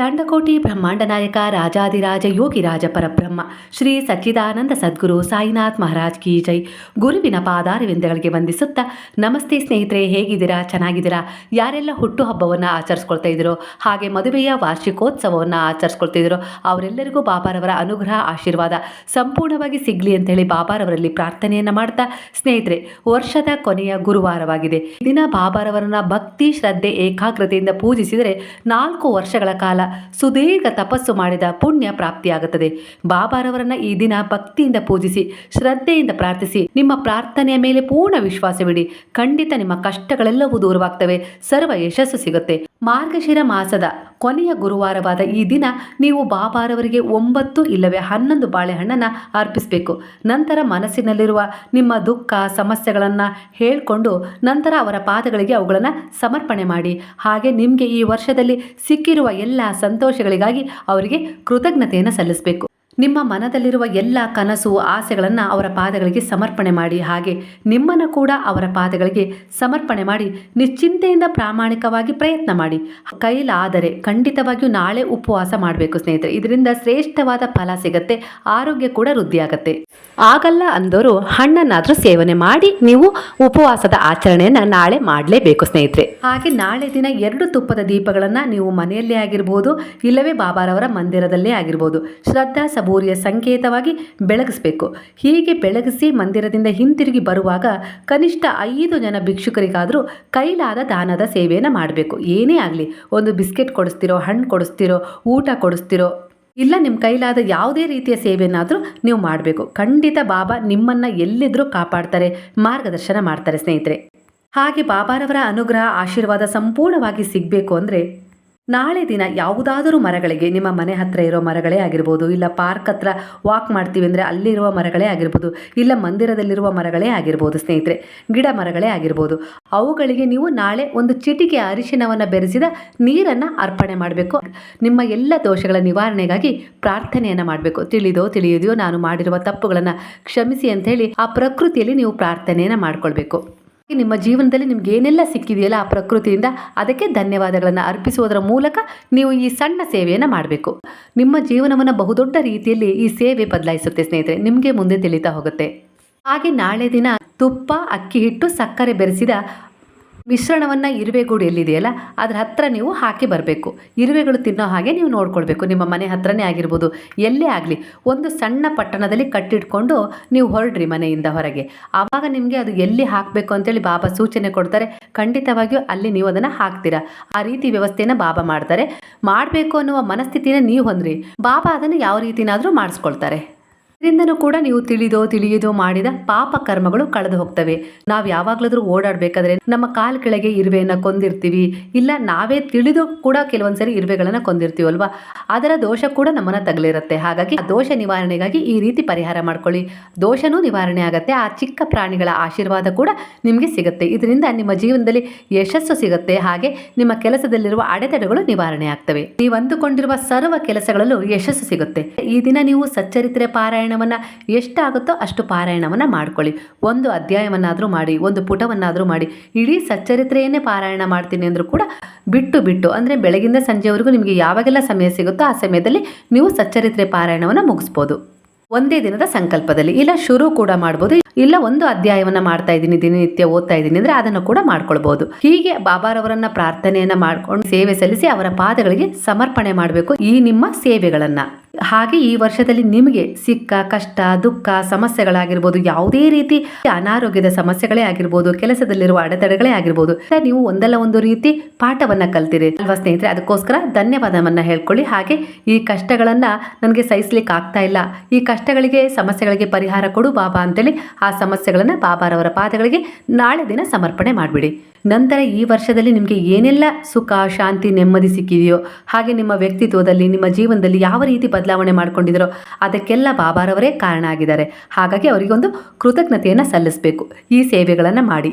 ಲಾಂಡಕೋಟಿ ಬ್ರಹ್ಮಾಂಡ ನಾಯಕ ರಾಜಾದಿರಾಜ ಯೋಗಿರಾಜ ಪರಬ್ರಹ್ಮ, ಶ್ರೀ ಸಚ್ಚಿದಾನಂದ ಸದ್ಗುರು ಸಾಯಿನಾಥ್ ಮಹಾರಾಜ್ ಕಿ ಜೈ. ಗುರುವಿನ ಪಾದಾರವಿಂದಗಳಿಗೆ ವಂದಿಸುತ್ತಾ, ನಮಸ್ತೆ ಸ್ನೇಹಿತರೆ, ಹೇಗಿದ್ದೀರಾ? ಚೆನ್ನಾಗಿದ್ದೀರಾ? ಯಾರೆಲ್ಲ ಹುಟ್ಟುಹಬ್ಬವನ್ನು ಆಚರಿಸ್ಕೊಳ್ತಾ ಇದ್ದೀರೋ, ಹಾಗೆ ಮದುವೆಯ ವಾರ್ಷಿಕೋತ್ಸವವನ್ನು ಆಚರಿಸ್ಕೊಳ್ತಾ ಇದ್ದೀರೋ, ಅವರೆಲ್ಲರಿಗೂ ಬಾಬಾರವರ ಅನುಗ್ರಹ, ಆಶೀರ್ವಾದ ಸಂಪೂರ್ಣವಾಗಿ ಸಿಗಲಿ ಅಂತೇಳಿ ಬಾಬಾರವರಲ್ಲಿ ಪ್ರಾರ್ಥನೆಯನ್ನು ಮಾಡ್ತಾ, ಸ್ನೇಹಿತರೆ, ವರ್ಷದ ಕೊನೆಯ ಗುರುವಾರವಾಗಿದೆ. ದಿನ ಬಾಬಾರವರನ್ನ ಭಕ್ತಿ, ಶ್ರದ್ಧೆ, ಏಕಾಗ್ರತೆಯಿಂದ ಪೂಜಿಸಿದರೆ ನಾಲ್ಕು ವರ್ಷಗಳ ಕಾಲ ಸುದೀರ್ಘ ತಪಸ್ಸು ಮಾಡಿದ ಪುಣ್ಯ ಪ್ರಾಪ್ತಿಯಾಗುತ್ತದೆ. ಬಾಬಾರವರನ್ನ ಈ ದಿನ ಭಕ್ತಿಯಿಂದ ಪೂಜಿಸಿ, ಶ್ರದ್ಧೆಯಿಂದ ಪ್ರಾರ್ಥಿಸಿ, ನಿಮ್ಮ ಪ್ರಾರ್ಥನೆಯ ಮೇಲೆ ಪೂರ್ಣ ವಿಶ್ವಾಸವಿಡಿ. ಖಂಡಿತ ನಿಮ್ಮ ಕಷ್ಟಗಳೆಲ್ಲವೂ ದೂರವಾಗ್ತವೆ. ಸರ್ವ ಯಶಸ್ಸು ಸಿಗುತ್ತೆ. ಮಾರ್ಗಶಿರ ಮಾಸದ ಕೊನೆಯ ಗುರುವಾರವಾದ ಈ ದಿನ ನೀವು ಬಾಬಾರವರಿಗೆ ಒಂಬತ್ತು ಇಲ್ಲವೇ ಹನ್ನೊಂದು ಬಾಳೆಹಣ್ಣನ್ನು ಅರ್ಪಿಸಬೇಕು. ನಂತರ ಮನಸ್ಸಿನಲ್ಲಿರುವ ನಿಮ್ಮ ದುಃಖ, ಸಮಸ್ಯೆಗಳನ್ನು ಹೇಳಿಕೊಂಡು ನಂತರ ಅವರ ಪಾದಗಳಿಗೆ ಅವುಗಳನ್ನು ಸಮರ್ಪಣೆ ಮಾಡಿ. ಹಾಗೆ ನಿಮಗೆ ಈ ವರ್ಷದಲ್ಲಿ ಸಿಕ್ಕಿರುವ ಎಲ್ಲ ಸಂತೋಷಗಳಿಗಾಗಿ ಅವರಿಗೆ ಕೃತಜ್ಞತೆಯನ್ನು ಸಲ್ಲಿಸಬೇಕು. ನಿಮ್ಮ ಮನದಲ್ಲಿರುವ ಎಲ್ಲ ಕನಸು, ಆಸೆಗಳನ್ನು ಅವರ ಪಾದಗಳಿಗೆ ಸಮರ್ಪಣೆ ಮಾಡಿ, ಹಾಗೆ ನಿಮ್ಮನ್ನು ಕೂಡ ಅವರ ಪಾದಗಳಿಗೆ ಸಮರ್ಪಣೆ ಮಾಡಿ, ನಿಶ್ಚಿಂತೆಯಿಂದ ಪ್ರಾಮಾಣಿಕವಾಗಿ ಪ್ರಯತ್ನ ಮಾಡಿ. ಕೈಲಾದರೆ ಖಂಡಿತವಾಗಿಯೂ ನಾಳೆ ಉಪವಾಸ ಮಾಡಬೇಕು ಸ್ನೇಹಿತರೆ. ಇದರಿಂದ ಶ್ರೇಷ್ಠವಾದ ಫಲ ಸಿಗತ್ತೆ, ಆರೋಗ್ಯ ಕೂಡ ವೃದ್ಧಿಯಾಗತ್ತೆ. ಆಗಲ್ಲ ಅಂದರೂ ಹಣ್ಣನ್ನಾದರೂ ಸೇವನೆ ಮಾಡಿ, ನೀವು ಉಪವಾಸದ ಆಚರಣೆಯನ್ನು ನಾಳೆ ಮಾಡಲೇಬೇಕು ಸ್ನೇಹಿತರೆ. ಹಾಗೆ ನಾಳೆ ದಿನ ಎರಡು ತುಪ್ಪದ ದೀಪಗಳನ್ನು ನೀವು ಮನೆಯಲ್ಲೇ ಆಗಿರ್ಬೋದು, ಇಲ್ಲವೇ ಬಾಬಾರವರ ಮಂದಿರದಲ್ಲೇ ಆಗಿರ್ಬೋದು. ಶ್ರದ್ಧಾ ಸಬೂರಿಯ ಸಂಕೇತವಾಗಿ ಬೆಳಗಿಸಬೇಕು. ಹೀಗೆ ಬೆಳಗಿಸಿ ಮಂದಿರದಿಂದ ಹಿಂತಿರುಗಿ ಬರುವಾಗ ಕನಿಷ್ಠ ಐದು ಜನ ಭಿಕ್ಷುಕರಿಗಾದರೂ ಕೈಲಾದ ದಾನದ ಸೇವೆಯನ್ನು ಮಾಡಬೇಕು. ಏನೇ ಆಗಲಿ, ಒಂದು ಬಿಸ್ಕೆಟ್ ಕೊಡಿಸ್ತಿರೋ, ಹಣ್ಣು ಕೊಡಿಸ್ತಿರೋ, ಊಟ ಕೊಡಿಸ್ತಿರೋ, ಇಲ್ಲ ನಿಮ್ಮ ಕೈಲಾದ ಯಾವುದೇ ರೀತಿಯ ಸೇವೆಯನ್ನಾದರೂ ನೀವು ಮಾಡಬೇಕು. ಖಂಡಿತ ಬಾಬಾ ನಿಮ್ಮನ್ನು ಎಲ್ಲಿದ್ದರೂ ಕಾಪಾಡ್ತಾರೆ, ಮಾರ್ಗದರ್ಶನ ಮಾಡ್ತಾರೆ ಸ್ನೇಹಿತರೆ. ಹಾಗೆ ಬಾಬಾರವರ ಅನುಗ್ರಹ, ಆಶೀರ್ವಾದ ಸಂಪೂರ್ಣವಾಗಿ ಸಿಗಬೇಕು ಅಂದರೆ ನಾಳೆ ದಿನ ಯಾವುದಾದರೂ ಮರಗಳಿಗೆ, ನಿಮ್ಮ ಮನೆ ಹತ್ತಿರ ಇರೋ ಮರಗಳೇ ಆಗಿರ್ಬೋದು, ಇಲ್ಲ ಪಾರ್ಕ್ ಹತ್ರ ವಾಕ್ ಮಾಡ್ತೀವಿ ಅಂದರೆ ಅಲ್ಲಿರುವ ಮರಗಳೇ ಆಗಿರ್ಬೋದು, ಇಲ್ಲ ಮಂದಿರದಲ್ಲಿರುವ ಮರಗಳೇ ಆಗಿರ್ಬೋದು ಸ್ನೇಹಿತರೆ, ಗಿಡ ಮರಗಳೇ ಆಗಿರ್ಬೋದು, ಅವುಗಳಿಗೆ ನೀವು ನಾಳೆ ಒಂದು ಚಿಟಿಕೆ ಅರಿಶಿನವನ್ನು ಬೆರೆಸಿದ ನೀರನ್ನು ಅರ್ಪಣೆ ಮಾಡಬೇಕು. ನಿಮ್ಮ ಎಲ್ಲ ದೋಷಗಳ ನಿವಾರಣೆಗಾಗಿ ಪ್ರಾರ್ಥನೆಯನ್ನು ಮಾಡಬೇಕು. ತಿಳಿದೋ ತಿಳಿಯದೆಯೋ ನಾನು ಮಾಡಿರುವ ತಪ್ಪುಗಳನ್ನು ಕ್ಷಮಿಸಿ ಅಂತ ಹೇಳಿ ಆ ಪ್ರಕೃತಿಯಲ್ಲಿ ನೀವು ಪ್ರಾರ್ಥನೆಯನ್ನು ಮಾಡ್ಕೊಳ್ಬೇಕು. ನಿಮ್ಮ ಜೀವನದಲ್ಲಿ ನಿಮ್ಗೆ ಏನೆಲ್ಲ ಸಿಕ್ಕಿದೆಯಲ್ಲ ಆ ಪ್ರಕೃತಿಯಿಂದ ಅದಕ್ಕೆ ಧನ್ಯವಾದಗಳನ್ನು ಅರ್ಪಿಸುವುದರ ಮೂಲಕ ನೀವು ಈ ಸಣ್ಣ ಸೇವೆಯನ್ನು ಮಾಡಬೇಕು. ನಿಮ್ಮ ಜೀವನವನ್ನು ಬಹುದೊಡ್ಡ ರೀತಿಯಲ್ಲಿ ಈ ಸೇವೆ ಬದಲಾಯಿಸುತ್ತೆ ಸ್ನೇಹಿತರೆ, ನಿಮಗೆ ಮುಂದೆ ತಿಳಿತಾ ಹೋಗುತ್ತೆ. ಹಾಗೆ ನಾಳೆ ದಿನ ತುಪ್ಪ, ಅಕ್ಕಿ ಹಿಟ್ಟು, ಸಕ್ಕರೆ ಬೆರೆಸಿದ ಮಿಶ್ರಣವನ್ನು ಇರುವೆಗೂಡು ಎಲ್ಲಿದೆಯಲ್ಲ ಅದರ ಹತ್ರ ನೀವು ಹಾಕಿ ಬರಬೇಕು. ಇರುವೆಗಳು ತಿನ್ನೋ ಹಾಗೆ ನೀವು ನೋಡ್ಕೊಳ್ಬೇಕು. ನಿಮ್ಮ ಮನೆ ಹತ್ರನೇ ಆಗಿರ್ಬೋದು. ಎಲ್ಲೇ ಆಗಲಿ, ಒಂದು ಸಣ್ಣ ಪಟ್ಟಣದಲ್ಲಿ ಕಟ್ಟಿಟ್ಕೊಂಡು ನೀವು ಹೊರಡ್ರಿ ಮನೆಯಿಂದ ಹೊರಗೆ. ಆವಾಗ ನಿಮಗೆ ಅದು ಎಲ್ಲಿ ಹಾಕಬೇಕು ಅಂತೇಳಿ ಬಾಬಾ ಸೂಚನೆ ಕೊಡ್ತಾರೆ. ಖಂಡಿತವಾಗಿಯೂ ಅಲ್ಲಿ ನೀವು ಅದನ್ನು ಹಾಕ್ತೀರಾ? ಆ ರೀತಿ ವ್ಯವಸ್ಥೆಯನ್ನು ಬಾಬಾ ಮಾಡ್ತಾರೆ. ಮಾಡಬೇಕು ಅನ್ನುವ ಮನಸ್ಥಿತಿನ ನೀವು ಹೊಂದ್ರಿ. ಬಾಬಾ ಅದನ್ನು ಯಾವ ರೀತಿನಾದರೂ ಮಾಡಿಸ್ಕೊಳ್ತಾರೆ. ಇದರಿಂದನೂ ಕೂಡ ನೀವು ತಿಳಿದೋ, ತಿಳಿಯದೋ ಮಾಡಿದ ಪಾಪ ಕರ್ಮಗಳು ಕಳೆದು ಹೋಗ್ತವೆ. ನಾವು ಯಾವಾಗ್ಲಾದ್ರೂ ಓಡಾಡಬೇಕಾದ್ರೆ ನಮ್ಮ ಕಾಲ್ ಕೆಳಗೆ ಇರುವೆಯನ್ನು ಕೊಂದಿರ್ತೀವಿ. ಇಲ್ಲ, ನಾವೇ ತಿಳಿದು ಕೂಡ ಕೆಲವೊಂದ್ಸರಿ ಇರುವೆಗಳನ್ನು ಕೊಂದಿರ್ತೀವಲ್ವಾ? ಅದರ ದೋಷ ಕೂಡ ನಮ್ಮನ್ನ ತಗಲಿರುತ್ತೆ. ಹಾಗಾಗಿ ಆ ದೋಷ ನಿವಾರಣೆಗಾಗಿ ಈ ರೀತಿ ಪರಿಹಾರ ಮಾಡ್ಕೊಳ್ಳಿ. ದೋಷನೂ ನಿವಾರಣೆ ಆಗುತ್ತೆ. ಆ ಚಿಕ್ಕ ಪ್ರಾಣಿಗಳ ಆಶೀರ್ವಾದ ಕೂಡ ನಿಮಗೆ ಸಿಗುತ್ತೆ. ಇದರಿಂದ ನಿಮ್ಮ ಜೀವನದಲ್ಲಿ ಯಶಸ್ಸು ಸಿಗುತ್ತೆ. ಹಾಗೆ ನಿಮ್ಮ ಕೆಲಸದಲ್ಲಿರುವ ಅಡೆತಡೆಗಳು ನಿವಾರಣೆ ಆಗ್ತವೆ. ನೀವು ಅಂದುಕೊಂಡಿರುವ ಸರ್ವ ಕೆಲಸಗಳಲ್ಲೂ ಯಶಸ್ಸು ಸಿಗುತ್ತೆ. ಈ ದಿನ ನೀವು ಸಚ್ಚರಿತ್ರೆ ಪಾರಾಯಣವನ್ನ ಎಷ್ಟಾಗುತ್ತೋ ಅಷ್ಟು ಪಾರಾಯಣವನ್ನ ಮಾಡ್ಕೊಳ್ಳಿ. ಒಂದು ಅಧ್ಯಾಯವನ್ನಾದರೂ ಮಾಡಿ, ಒಂದು ಪುಟವನ್ನಾದರೂ ಮಾಡಿ, ಇಡೀ ಸಚ್ಚರಿತ್ರೆಯನ್ನೇ ಪಾರಾಯಣ ಮಾಡ್ತೀನಿ ಅಂದರೂ ಕೂಡ ಬಿಟ್ಟು ಬಿಟ್ಟು, ಅಂದರೆ ಬೆಳಗಿಂದ ಸಂಜೆವರೆಗೂ ನಿಮಗೆ ಯಾವಾಗೆಲ್ಲ ಸಮಯ ಸಿಗುತ್ತೋ ಆ ಸಮಯದಲ್ಲಿ ನೀವು ಸಚ್ಚರಿತ್ರೆ ಪಾರಾಯಣವನ್ನು ಮುಗಿಸ್ಬೋದು. ಒಂದೇ ದಿನದ ಸಂಕಲ್ಪದಲ್ಲಿ. ಇಲ್ಲ ಶುರು ಕೂಡ ಮಾಡ್ಬೋದು. ಇಲ್ಲ ಒಂದು ಅಧ್ಯಾಯವನ್ನು ಮಾಡ್ತಾ ಇದ್ದೀನಿ, ದಿನನಿತ್ಯ ಓದ್ತಾ ಇದ್ದೀನಿ ಅಂದ್ರೆ ಅದನ್ನು ಕೂಡ ಮಾಡ್ಕೊಳ್ಬೋದು. ಹೀಗೆ ಬಾಬಾರವರನ್ನ ಪ್ರಾರ್ಥನೆಯನ್ನ ಮಾಡ್ಕೊಂಡು ಸೇವೆ ಸಲ್ಲಿಸಿ ಅವರ ಪಾದಗಳಿಗೆ ಸಮರ್ಪಣೆ ಮಾಡಬೇಕು ಈ ನಿಮ್ಮ ಸೇವೆಗಳನ್ನ. ಹಾಗೆ ಈ ವರ್ಷದಲ್ಲಿ ನಿಮಗೆ ಸಿಕ್ಕ ಕಷ್ಟ, ದುಃಖ, ಸಮಸ್ಯೆಗಳಾಗಿರ್ಬೋದು, ಯಾವುದೇ ರೀತಿ ಅನಾರೋಗ್ಯದ ಸಮಸ್ಯೆಗಳೇ ಆಗಿರ್ಬೋದು, ಕೆಲಸದಲ್ಲಿರುವ ಅಡೆತಡೆಗಳೇ ಆಗಿರ್ಬೋದು ನೀವು ಒಂದಲ್ಲ ಒಂದು ರೀತಿ ಪಾಠವನ್ನ ಕಲ್ತಿರಿ. ಅಲ್ವಾ ಸ್ನೇಹಿತರೆ? ಅದಕ್ಕೋಸ್ಕರ ಧನ್ಯವಾದವನ್ನ ಹೇಳ್ಕೊಳ್ಳಿ. ಹಾಗೆ ಈ ಕಷ್ಟಗಳನ್ನ ನನಗೆ ಸಹಿಸ್ಲಿಕ್ಕೆ ಆಗ್ತಾ ಇಲ್ಲ. ಈ ಕಷ್ಟಗಳಿಗೆ ಸಮಸ್ಯೆಗಳಿಗೆ ಪರಿಹಾರ ಕೊಡು ಬಾಬಾ ಅಂತೇಳಿ ಆ ಸಮಸ್ಯೆಗಳನ್ನು ಬಾಬಾರವರ ಪಾದಗಳಿಗೆ ನಾಳೆ ದಿನ ಸಮರ್ಪಣೆ ಮಾಡಿಬಿಡಿ. ನಂತರ ಈ ವರ್ಷದಲ್ಲಿ ನಿಮಗೆ ಏನೆಲ್ಲ ಸುಖ, ಶಾಂತಿ, ನೆಮ್ಮದಿ ಸಿಕ್ಕಿದೆಯೋ ಹಾಗೆ ನಿಮ್ಮ ವ್ಯಕ್ತಿತ್ವದಲ್ಲಿ, ನಿಮ್ಮ ಜೀವನದಲ್ಲಿ ಯಾವ ರೀತಿ ಬದಲಾವಣೆ ಮಾಡ್ಕೊಂಡಿದ್ರು ಅದಕ್ಕೆಲ್ಲ ಬಾಬಾರವರೇ ಕಾರಣ ಆಗಿದ್ದಾರೆ. ಹಾಗಾಗಿ ಅವರಿಗೊಂದು ಕೃತಜ್ಞತೆಯನ್ನು ಸಲ್ಲಿಸಬೇಕು. ಈ ಸೇವೆಗಳನ್ನು ಮಾಡಿ.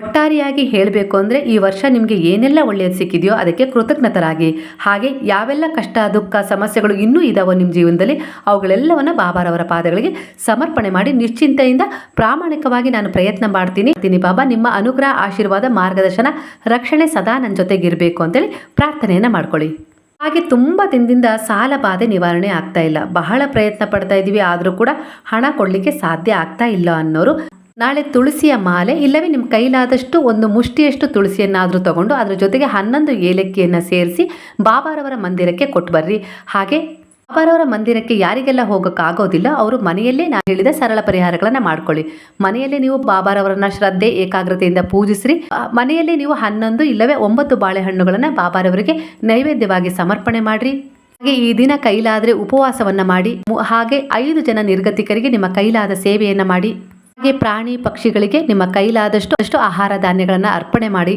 ಒಟ್ಟಾರೆಯಾಗಿ ಹೇಳಬೇಕು ಅಂದರೆ ಈ ವರ್ಷ ನಿಮಗೆ ಏನೆಲ್ಲ ಒಳ್ಳೆಯದು ಸಿಕ್ಕಿದೆಯೋ ಅದಕ್ಕೆ ಕೃತಜ್ಞತರಾಗಿ. ಹಾಗೆ ಯಾವೆಲ್ಲ ಕಷ್ಟ, ದುಃಖ, ಸಮಸ್ಯೆಗಳು ಇನ್ನೂ ಇದಾವೋ ನಿಮ್ಮ ಜೀವನದಲ್ಲಿ ಅವುಗಳೆಲ್ಲವನ್ನು ಬಾಬಾರವರ ಪಾದಗಳಿಗೆ ಸಮರ್ಪಣೆ ಮಾಡಿ ನಿಶ್ಚಿಂತೆಯಿಂದ ಪ್ರಾಮಾಣಿಕವಾಗಿ ನಾನು ಪ್ರಯತ್ನ ಮಾಡ್ತೀನಿ. ತಿನಿ ಬಾಬಾ, ನಿಮ್ಮ ಅನುಗ್ರಹ, ಆಶೀರ್ವಾದ, ಮಾರ್ಗದರ್ಶನ, ರಕ್ಷಣೆ ಸದಾ ನನ್ನ ಜೊತೆಗಿರಬೇಕು ಅಂತೇಳಿ ಪ್ರಾರ್ಥನೆಯನ್ನು ಮಾಡ್ಕೊಳ್ಳಿ. ಹಾಗೆ ತುಂಬ ದಿನದಿಂದ ಸಾಲ ಬಾಧೆ ನಿವಾರಣೆ ಆಗ್ತಾ ಇಲ್ಲ. ಬಹಳ ಪ್ರಯತ್ನ ಪಡ್ತಾ ಇದ್ದೀವಿ, ಆದರೂ ಕೂಡ ಹಣ ಕೊಡಲಿಕ್ಕೆ ಸಾಧ್ಯ ಆಗ್ತಾ ಇಲ್ಲ ಅನ್ನೋರು ನಾಳೆ ತುಳಸಿಯ ಮಾಲೆ, ಇಲ್ಲವೇ ನಿಮ್ಮ ಕೈಲಾದಷ್ಟು ಒಂದು ಮುಷ್ಟಿಯಷ್ಟು ತುಳಸಿಯನ್ನಾದರೂ ತಗೊಂಡು ಅದರ ಜೊತೆಗೆ ಹನ್ನೊಂದು ಏಲಕ್ಕಿಯನ್ನು ಸೇರಿಸಿ ಬಾಬಾರವರ ಮಂದಿರಕ್ಕೆ ಕೊಟ್ಟು ಬರ್ರಿ. ಹಾಗೆ ಬಾಬಾರವರ ಮಂದಿರಕ್ಕೆ ಯಾರಿಗೆಲ್ಲ ಹೋಗೋಕ್ಕಾಗೋದಿಲ್ಲ, ಅವರು ಮನೆಯಲ್ಲೇ ನಾನು ಹೇಳಿದ ಸರಳ ಪರಿಹಾರಗಳನ್ನು ಮಾಡ್ಕೊಳ್ಳಿ. ಮನೆಯಲ್ಲೇ ನೀವು ಬಾಬಾರವರನ್ನ ಶ್ರದ್ಧೆ, ಏಕಾಗ್ರತೆಯಿಂದ ಪೂಜಿಸ್ರಿ. ಮನೆಯಲ್ಲೇ ನೀವು ಹನ್ನೊಂದು ಇಲ್ಲವೇ ಒಂಬತ್ತು ಬಾಳೆಹಣ್ಣುಗಳನ್ನು ಬಾಬಾರವರಿಗೆ ನೈವೇದ್ಯವಾಗಿ ಸಮರ್ಪಣೆ ಮಾಡಿರಿ. ಹಾಗೆ ಈ ದಿನ ಕೈಲಾದರೆ ಉಪವಾಸವನ್ನ ಮಾಡಿ ಹಾಗೆ ಐದು ಜನ ನಿರ್ಗತಿಕರಿಗೆ ನಿಮ್ಮ ಕೈಲಾದ ಸೇವೆಯನ್ನ ಮಾಡಿ, ಹಾಗೆ ಪ್ರಾಣಿ ಪಕ್ಷಿಗಳಿಗೆ ನಿಮ್ಮ ಕೈಲಾದಷ್ಟು, ಅಷ್ಟು ಆಹಾರ ಧಾನ್ಯಗಳನ್ನು ಅರ್ಪಣೆ ಮಾಡಿ.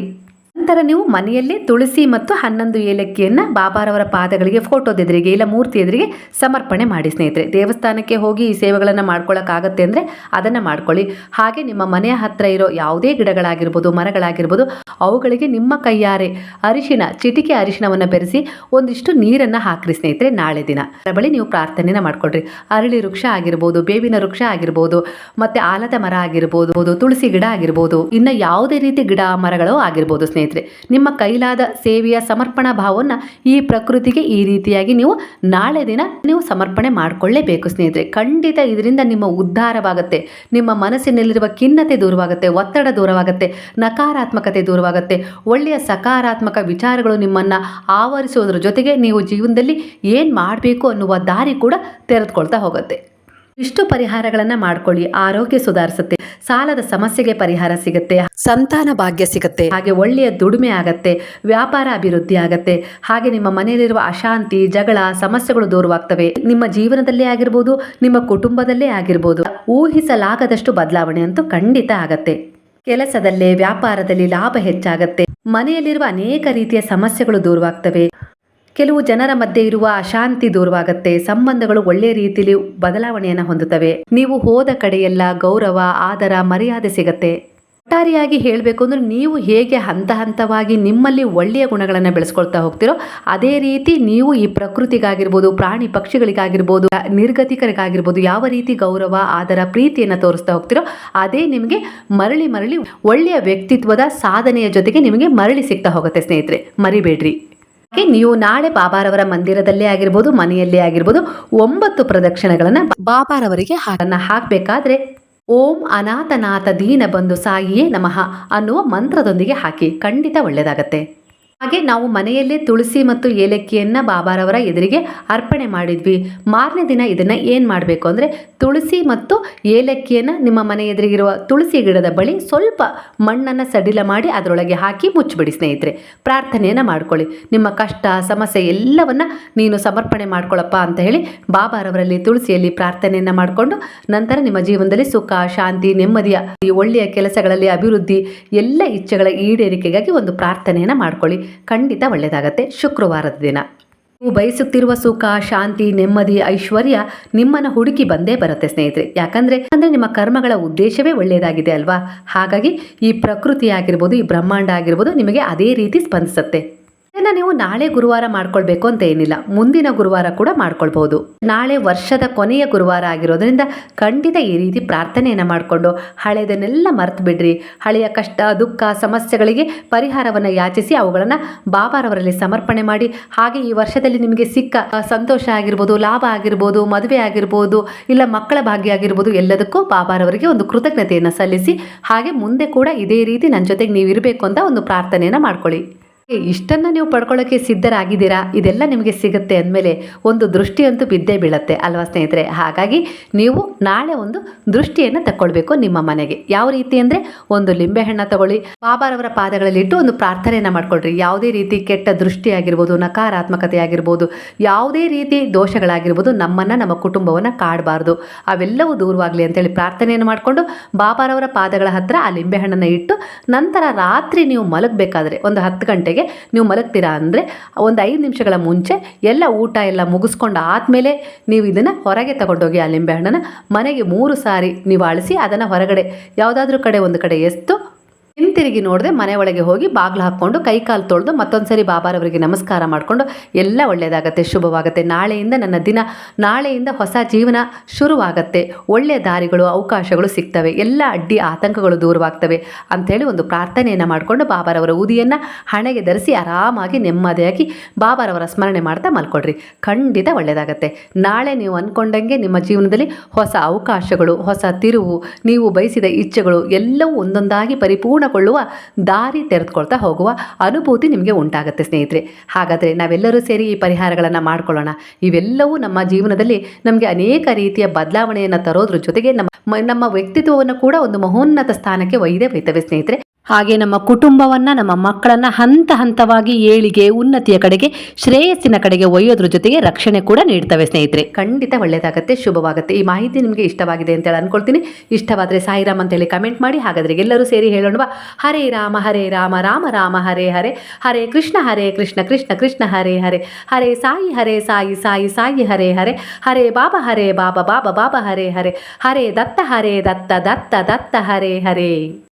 ನಂತರ ನೀವು ಮನೆಯಲ್ಲೇ ತುಳಸಿ ಮತ್ತು ಹನ್ನೊಂದು ಏಲಕ್ಕಿಯನ್ನು ಬಾಬಾರವರ ಪಾದಗಳಿಗೆ ಫೋಟೋದ ಎದುರಿಗೆ ಇಲ್ಲ ಮೂರ್ತಿ ಎದುರಿಗೆ ಸಮರ್ಪಣೆ ಮಾಡಿ ಸ್ನೇಹಿತರೆ. ದೇವಸ್ಥಾನಕ್ಕೆ ಹೋಗಿ ಈ ಸೇವೆಗಳನ್ನು ಮಾಡ್ಕೊಳ್ಳೋಕ್ಕಾಗತ್ತೆ ಅಂದರೆ ಅದನ್ನು ಮಾಡ್ಕೊಳ್ಳಿ. ಹಾಗೆ ನಿಮ್ಮ ಮನೆಯ ಹತ್ತಿರ ಇರೋ ಯಾವುದೇ ಗಿಡಗಳಾಗಿರ್ಬೋದು, ಮರಗಳಾಗಿರ್ಬೋದು, ಅವುಗಳಿಗೆ ನಿಮ್ಮ ಕೈಯಾರೆ ಅರಿಶಿನ, ಚಿಟಿಕೆ ಅರಿಶಿನವನ್ನು ಬೆರೆಸಿ ಒಂದಿಷ್ಟು ನೀರನ್ನು ಹಾಕ್ರಿ ಸ್ನೇಹಿತರೆ ನಾಳೆ ದಿನ. ಅದರ ಬಳಿ ನೀವು ಪ್ರಾರ್ಥನೆಯನ್ನು ಮಾಡ್ಕೊಳ್ರಿ. ಅರಳಿ ವೃಕ್ಷ ಆಗಿರ್ಬೋದು, ಬೇವಿನ ವೃಕ್ಷ ಆಗಿರ್ಬೋದು, ಮತ್ತು ಆಲದ ಮರ ಆಗಿರ್ಬೋದು, ತುಳಸಿ ಗಿಡ ಆಗಿರ್ಬೋದು, ಇನ್ನು ಯಾವುದೇ ರೀತಿ ಗಿಡ ಮರಗಳು ಆಗಿರ್ಬೋದು ಸ್ನೇಹಿತರೆ. ನಿಮ್ಮ ಕೈಲಾದ ಸೇವೆಯ ಸಮರ್ಪಣಾ ಭಾವವನ್ನು ಈ ಪ್ರಕೃತಿಗೆ ಈ ರೀತಿಯಾಗಿ ನೀವು ನಾಳೆ ದಿನ ನೀವು ಸಮರ್ಪಣೆ ಮಾಡಿಕೊಳ್ಳೇಬೇಕು ಸ್ನೇಹಿತರೆ. ಖಂಡಿತ ಇದರಿಂದ ನಿಮ್ಮ ಉದ್ಧಾರವಾಗುತ್ತೆ, ನಿಮ್ಮ ಮನಸ್ಸಿನಲ್ಲಿರುವ ಖಿನ್ನತೆ ದೂರವಾಗುತ್ತೆ, ಒತ್ತಡ ದೂರವಾಗುತ್ತೆ, ನಕಾರಾತ್ಮಕತೆ ದೂರವಾಗುತ್ತೆ, ಒಳ್ಳೆಯ ಸಕಾರಾತ್ಮಕ ವಿಚಾರಗಳು ನಿಮ್ಮನ್ನು ಆವರಿಸುವುದರ ಜೊತೆಗೆ ನೀವು ಜೀವನದಲ್ಲಿ ಏನು ಮಾಡಬೇಕು ಅನ್ನುವ ದಾರಿ ಕೂಡ ತೆರೆದುಕೊಳ್ತಾ ಹೋಗುತ್ತೆ. ಇಷ್ಟು ಪರಿಹಾರಗಳನ್ನ ಮಾಡ್ಕೊಳ್ಳಿ. ಆರೋಗ್ಯ ಸುಧಾರಿಸುತ್ತೆ. ಸಾಲದ ಸಮಸ್ಯೆಗೆ ಪರಿಹಾರ ಸಿಗುತ್ತೆ. ಸಂತಾನ ಭಾಗ್ಯ ಸಿಗುತ್ತೆ. ಹಾಗೆ ಒಳ್ಳೆಯ ದುಡಿಮೆ ಆಗತ್ತೆ. ವ್ಯಾಪಾರ ಅಭಿವೃದ್ಧಿ ಆಗತ್ತೆ. ಹಾಗೆ ನಿಮ್ಮ ಮನೆಯಲ್ಲಿರುವ ಅಶಾಂತಿ ಜಗಳ ಸಮಸ್ಯೆಗಳು ದೂರವಾಗ್ತವೆ. ನಿಮ್ಮ ಜೀವನದಲ್ಲೇ ಆಗಿರ್ಬೋದು ನಿಮ್ಮ ಕುಟುಂಬದಲ್ಲೇ ಆಗಿರ್ಬೋದು. ಊಹಿಸಲಾಗದಷ್ಟು ಬದಲಾವಣೆ ಅಂತೂ ಖಂಡಿತ ಆಗತ್ತೆ. ಕೆಲಸದಲ್ಲೇ ವ್ಯಾಪಾರದಲ್ಲಿ ಲಾಭ ಹೆಚ್ಚಾಗತ್ತೆ. ಮನೆಯಲ್ಲಿರುವ ಅನೇಕ ರೀತಿಯ ಸಮಸ್ಯೆಗಳು ದೂರವಾಗ್ತವೆ. ಕೆಲವು ಜನರ ಮಧ್ಯೆ ಇರುವ ಅಶಾಂತಿ ದೂರವಾಗುತ್ತೆ. ಸಂಬಂಧಗಳು ಒಳ್ಳೆಯ ರೀತಿಯಲ್ಲಿ ಬದಲಾವಣೆಯನ್ನು ಹೊಂದುತ್ತವೆ. ನೀವು ಹೋದ ಕಡೆಯೆಲ್ಲ ಗೌರವ, ಆದರ, ಮರ್ಯಾದೆ ಸಿಗತ್ತೆ. ಒಟ್ಟಾರೆಯಾಗಿ ಹೇಳಬೇಕು ಅಂದ್ರೆ ನೀವು ಹೇಗೆ ಹಂತ ಹಂತವಾಗಿ ನಿಮ್ಮಲ್ಲಿ ಒಳ್ಳೆಯ ಗುಣಗಳನ್ನು ಬೆಳೆಸ್ಕೊಳ್ತಾ ಹೋಗ್ತಿರೋ, ಅದೇ ರೀತಿ ನೀವು ಈ ಪ್ರಕೃತಿಗಾಗಿರ್ಬೋದು, ಪ್ರಾಣಿ ಪಕ್ಷಿಗಳಿಗಾಗಿರ್ಬೋದು, ನಿರ್ಗತಿಕರಿಗಾಗಿರ್ಬೋದು, ಯಾವ ರೀತಿ ಗೌರವ, ಆದರ, ಪ್ರೀತಿಯನ್ನು ತೋರಿಸ್ತಾ ಹೋಗ್ತಿರೋ, ಅದೇ ನಿಮಗೆ ಮರಳಿ ಮರಳಿ ಒಳ್ಳೆಯ ವ್ಯಕ್ತಿತ್ವದ ಸಾಧನೆಯ ಜೊತೆಗೆ ನಿಮಗೆ ಮರಳಿ ಸಿಗ್ತಾ ಹೋಗುತ್ತೆ ಸ್ನೇಹಿತರೆ. ಮರಿಬೇಡ್ರಿ. ನೀವು ನಾಳೆ ಬಾಬಾರವರ ಮಂದಿರದಲ್ಲೇ ಆಗಿರ್ಬೋದು, ಮನೆಯಲ್ಲೇ ಆಗಿರ್ಬೋದು, ಒಂಬತ್ತು ಪ್ರದಕ್ಷಿಣೆಗಳನ್ನ ಬಾಬಾರವರಿಗೆ ಹಾಡನ್ನ ಹಾಕಬೇಕಾದ್ರೆ ಓಂ ಅನಾಥನಾಥ ದೀನ ಬಂದು ಸಾಯಿಯೇ ನಮಃ ಅನ್ನುವ ಮಂತ್ರದೊಂದಿಗೆ ಹಾಕಿ ಖಂಡಿತ ಒಳ್ಳೆಯದಾಗತ್ತೆ. ಹಾಗೆ ನಾವು ಮನೆಯಲ್ಲೇ ತುಳಸಿ ಮತ್ತು ಏಲಕ್ಕಿಯನ್ನು ಬಾಬಾರವರ ಎದುರಿಗೆ ಅರ್ಪಣೆ ಮಾಡಿದ್ವಿ. ಮಾರನೇ ದಿನ ಇದನ್ನ ಏನು ಮಾಡಬೇಕು ಅಂದರೆ ತುಳಸಿ ಮತ್ತು ಏಲಕ್ಕಿಯನ್ನು ನಿಮ್ಮ ಮನೆ ಎದುರಿಗಿರುವ ತುಳಸಿ ಗಿಡದ ಬಳಿ ಸ್ವಲ್ಪ ಮಣ್ಣನ್ನು ಸಡಿಲ ಮಾಡಿ ಅದರೊಳಗೆ ಹಾಕಿ ಮುಚ್ಚಿಬಿಡಿ ಸ್ನೇಹಿತರೆ. ಪ್ರಾರ್ಥನೆಯನ್ನು ಮಾಡ್ಕೊಳ್ಳಿ. ನಿಮ್ಮ ಕಷ್ಟ, ಸಮಸ್ಯೆ ಎಲ್ಲವನ್ನ ನೀನು ಸಮರ್ಪಣೆ ಮಾಡ್ಕೊಳ್ಳಪ್ಪ ಅಂತ ಹೇಳಿ ಬಾಬಾರವರಲ್ಲಿ ತುಳಸಿಯಲ್ಲಿ ಪ್ರಾರ್ಥನೆಯನ್ನು ಮಾಡಿಕೊಂಡು ನಂತರ ನಿಮ್ಮ ಜೀವನದಲ್ಲಿ ಸುಖ, ಶಾಂತಿ, ನೆಮ್ಮದಿಯ ಒಳ್ಳೆಯ ಕೆಲಸಗಳಲ್ಲಿ ಅಭಿವೃದ್ಧಿ, ಎಲ್ಲ ಇಚ್ಛೆಗಳ ಈಡೇರಿಕೆಗಾಗಿ ಒಂದು ಪ್ರಾರ್ಥನೆಯನ್ನು ಮಾಡ್ಕೊಳ್ಳಿ. ಖಂಡಿತ ಒಳ್ಳೆಯದಾಗತ್ತೆ. ಶುಕ್ರವಾರದ ದಿನ. ನೀವು ಬಯಸುತ್ತಿರುವ ಸುಖ, ಶಾಂತಿ, ನೆಮ್ಮದಿ, ಐಶ್ವರ್ಯ ನಿಮ್ಮನ್ನು ಹುಡುಕಿ ಬಂದೇ ಬರುತ್ತೆ ಸ್ನೇಹಿತರೆ. ಯಾಕಂದ್ರೆ ಅಂದ್ರೆ ನಿಮ್ಮ ಕರ್ಮಗಳ ಉದ್ದೇಶವೇ ಒಳ್ಳೆಯದಾಗಿದೆ ಅಲ್ವಾ? ಹಾಗಾಗಿ ಈ ಪ್ರಕೃತಿ ಆಗಿರ್ಬೋದು, ಈ ಬ್ರಹ್ಮಾಂಡ ಆಗಿರ್ಬೋದು ನಿಮಗೆ ಅದೇ ರೀತಿ ಸ್ಪಂದಿಸುತ್ತೆ. ಇದನ್ನ ನೀವು ನಾಳೆ ಗುರುವಾರ ಮಾಡ್ಕೊಳ್ಬೇಕು ಅಂತ ಏನಿಲ್ಲ. ಮುಂದಿನ ಗುರುವಾರ ಕೂಡ ಮಾಡ್ಕೊಳ್ಬಹುದು. ನಾಳೆ ವರ್ಷದ ಕೊನೆಯ ಗುರುವಾರ ಆಗಿರೋದ್ರಿಂದ ಖಂಡಿತ ಈ ರೀತಿ ಪ್ರಾರ್ಥನೆಯನ್ನು ಮಾಡಿಕೊಂಡು ಹಳೆಯದನ್ನೆಲ್ಲ ಮರ್ತು ಬಿಡ್ರಿ. ಹಳೆಯ ಕಷ್ಟ, ದುಃಖ, ಸಮಸ್ಯೆಗಳಿಗೆ ಪರಿಹಾರವನ್ನು ಯಾಚಿಸಿ ಅವುಗಳನ್ನು ಬಾಬಾರವರಲ್ಲಿ ಸಮರ್ಪಣೆ ಮಾಡಿ. ಹಾಗೆ ಈ ವರ್ಷದಲ್ಲಿ ನಿಮಗೆ ಸಿಕ್ಕ ಸಂತೋಷ ಆಗಿರ್ಬೋದು, ಲಾಭ ಆಗಿರ್ಬೋದು, ಮದುವೆ ಆಗಿರ್ಬೋದು, ಇಲ್ಲ ಮಕ್ಕಳ ಭಾಗ್ಯ ಆಗಿರ್ಬೋದು ಎಲ್ಲದಕ್ಕೂ ಬಾಬಾರವರಿಗೆ ಒಂದು ಕೃತಜ್ಞತೆಯನ್ನು ಸಲ್ಲಿಸಿ ಹಾಗೆ ಮುಂದೆ ಕೂಡ ಇದೇ ರೀತಿ ನನ್ನ ಜೊತೆಗೆ ನೀವು ಇರಬೇಕು ಅಂತ ಒಂದು ಪ್ರಾರ್ಥನೆಯನ್ನು ಮಾಡ್ಕೊಳ್ಳಿ. ಇಷ್ಟನ್ನ ನೀವು ಪಡ್ಕೊಳ್ಳೋಕ್ಕೆ ಸಿದ್ಧರಾಗಿದ್ದೀರಾ? ಇದೆಲ್ಲ ನಿಮಗೆ ಸಿಗುತ್ತೆ ಅಂದಮೇಲೆ ಒಂದು ದೃಷ್ಟಿಯಂತೂ ಬಿದ್ದೇ ಬೀಳತ್ತೆ, ಅಲ್ವಾ ಸ್ನೇಹಿತರೆ? ಹಾಗಾಗಿ ನೀವು ನಾಳೆ ಒಂದು ದೃಷ್ಟಿಯನ್ನು ತಗೊಳ್ಬೇಕು ನಿಮ್ಮ ಮನೆಗೆ. ಯಾವ ರೀತಿ ಅಂದರೆ ಒಂದು ಲಿಂಬೆಹಣ್ಣ ತಗೊಳ್ಳಿ, ಬಾಬಾರವರ ಪಾದಗಳಲ್ಲಿ ಇಟ್ಟು ಒಂದು ಪ್ರಾರ್ಥನೆಯನ್ನು ಮಾಡ್ಕೊಳ್ರಿ. ಯಾವುದೇ ರೀತಿ ಕೆಟ್ಟ ದೃಷ್ಟಿ ಆಗಿರ್ಬೋದು, ನಕಾರಾತ್ಮಕತೆ ಆಗಿರ್ಬೋದು, ಯಾವುದೇ ರೀತಿ ದೋಷಗಳಾಗಿರ್ಬೋದು, ನಮ್ಮನ್ನು, ನಮ್ಮ ಕುಟುಂಬವನ್ನು ಕಾಡಬಾರ್ದು. ಅವೆಲ್ಲವೂ ದೂರವಾಗಲಿ ಅಂತೇಳಿ ಪ್ರಾರ್ಥನೆಯನ್ನು ಮಾಡಿಕೊಂಡು ಬಾಬಾರವರ ಪಾದಗಳ ಹತ್ರ ಆ ಲಿಂಬೆಹಣ್ಣನ್ನು ಇಟ್ಟು ನಂತರ ರಾತ್ರಿ ನೀವು ಮಲಗಬೇಕಾದ್ರೆ ಒಂದು ಹತ್ತು ಗಂಟೆಗೆ ನೀವು ಮಲಗ್ತೀರಾ ಅಂದರೆ ಒಂದು ಐದು ನಿಮಿಷಗಳ ಮುಂಚೆ ಎಲ್ಲ ಊಟ ಎಲ್ಲ ಮುಗಿಸ್ಕೊಂಡು ಆದಮೇಲೆ ನೀವು ಇದನ್ನು ಹೊರಗೆ ತಗೊಂಡೋಗಿ ಆ ಲಿಂಬೆಹಣ್ಣನ್ನು ಮನೆಗೆ ಮೂರು ಸಾರಿ ನೀವು ಅಳಿಸಿ ಅದನ್ನು ಹೊರಗಡೆ ಯಾವುದಾದ್ರೂ ಕಡೆ ಒಂದು ಕಡೆ ಎಸ್ತು ಹಿಂತಿರುಗಿ ನೋಡದೆ ಮನೆ ಒಳಗೆ ಹೋಗಿ ಬಾಗಿಲು ಹಾಕ್ಕೊಂಡು ಕೈ ಕಾಲು ತೊಳೆದು ಮತ್ತೊಂದು ಸರಿ ಬಾಬಾರವರಿಗೆ ನಮಸ್ಕಾರ ಮಾಡಿಕೊಂಡು ಎಲ್ಲ ಒಳ್ಳೆಯದಾಗತ್ತೆ ಶುಭವಾಗುತ್ತೆ. ನಾಳೆಯಿಂದ ನನ್ನ ದಿನ, ನಾಳೆಯಿಂದ ಹೊಸ ಜೀವನ ಶುರುವಾಗತ್ತೆ. ಒಳ್ಳೆಯ ದಾರಿಗಳು, ಅವಕಾಶಗಳು ಸಿಗ್ತವೆ. ಎಲ್ಲ ಅಡ್ಡಿ ಆತಂಕಗಳು ದೂರವಾಗ್ತವೆ ಅಂಥೇಳಿ ಒಂದು ಪ್ರಾರ್ಥನೆಯನ್ನು ಮಾಡಿಕೊಂಡು ಬಾಬಾರವರ ಊದಿಯನ್ನು ಹಣೆಗೆ ಧರಿಸಿ ಆರಾಮಾಗಿ ನೆಮ್ಮದಿಯಾಗಿ ಬಾಬಾರವರ ಸ್ಮರಣೆ ಮಾಡ್ತಾ ಮಲ್ಕೊಡ್ರಿ ಖಂಡಿತ ಒಳ್ಳೆಯದಾಗತ್ತೆ ನಾಳೆ ನೀವು ಅಂದ್ಕೊಂಡಂಗೆ ನಿಮ್ಮ ಜೀವನದಲ್ಲಿ ಹೊಸ ಅವಕಾಶಗಳು, ಹೊಸ ತಿರುವು, ನೀವು ಬಯಸಿದ ಇಚ್ಛೆಗಳು ಎಲ್ಲವೂ ಒಂದೊಂದಾಗಿ ಪರಿಪೂರ್ಣಗೊಳ್ಳುವ ದಾರಿ ತೆರೆದುಕೊಳ್ತಾ ಹೋಗುವ ಅನುಭೂತಿ ನಿಮಗೆ ಉಂಟಾಗುತ್ತೆ, ಸ್ನೇಹಿತರೆ. ಹಾಗಾದರೆ ನಾವೆಲ್ಲರೂ ಸೇರಿ ಈ ಪರಿಹಾರಗಳನ್ನು ಮಾಡ್ಕೊಳ್ಳೋಣ. ಇವೆಲ್ಲವೂ ನಮ್ಮ ಜೀವನದಲ್ಲಿ ನಮಗೆ ಅನೇಕ ರೀತಿಯ ಬದಲಾವಣೆಯನ್ನು ತರೋದ್ರ ಜೊತೆಗೆ ನಮ್ಮ ನಮ್ಮ ವ್ಯಕ್ತಿತ್ವವನ್ನು ಕೂಡ ಒಂದು ಮಹೋನ್ನತ ಸ್ಥಾನಕ್ಕೆ ಒಯ್ದೇ ಬೈತವೆ ಸ್ನೇಹಿತರೆ. ಹಾಗೆ ನಮ್ಮ ಕುಟುಂಬವನ್ನು, ನಮ್ಮ ಮಕ್ಕಳನ್ನು ಹಂತ ಹಂತವಾಗಿ ಏಳಿಗೆ, ಉನ್ನತಿಯ ಕಡೆಗೆ, ಶ್ರೇಯಸ್ಸಿನ ಕಡೆಗೆ ಒಯ್ಯೋದ್ರ ಜೊತೆಗೆ ರಕ್ಷಣೆ ಕೂಡ ನೀಡ್ತವೆ ಸ್ನೇಹಿತರೆ. ಖಂಡಿತ ಒಳ್ಳೆಯದಾಗತ್ತೆ ಶುಭವಾಗುತ್ತೆ. ಈ ಮಾಹಿತಿ ನಿಮಗೆ ಇಷ್ಟವಾಗಿದೆ ಅಂತೇಳಿ ಅನ್ಕೊಳ್ತೀನಿ. ಇಷ್ಟವಾದರೆ ಸಾಯಿರಾಮ್ ಅಂತೇಳಿ ಕಮೆಂಟ್ ಮಾಡಿ, ಹಾಗಾದರೆ ಎಲ್ಲರೂ ಸೇರಿ ಹೇಳೋಣವಾ. ಹರೇ ರಾಮ ಹರೇ ರಾಮ ರಾಮ ರಾಮ, ಹರೇ ಹರೇ. ಹರೇ ಕೃಷ್ಣ ಹರೇ ಕೃಷ್ಣ ಕೃಷ್ಣ ಕೃಷ್ಣ, ಹರೇ ಹರೇ. ಹರೇ ಸಾಯಿ ಹರೇ ಸಾಯಿ ಸಾಯಿ ಸಾಯಿ, ಹರೇ ಹರೇ. ಹರೇ ಬಾಬಾ ಹರೇ ಬಾಬಾ ಬಾಬಾ ಬಾಬಾ, ಹರೇ ಹರೇ. ಹರೇ ದತ್ತ ಹರೇ ದತ್ತ ದತ್ತ ದತ್ತ, ಹರೇ ಹರೇ.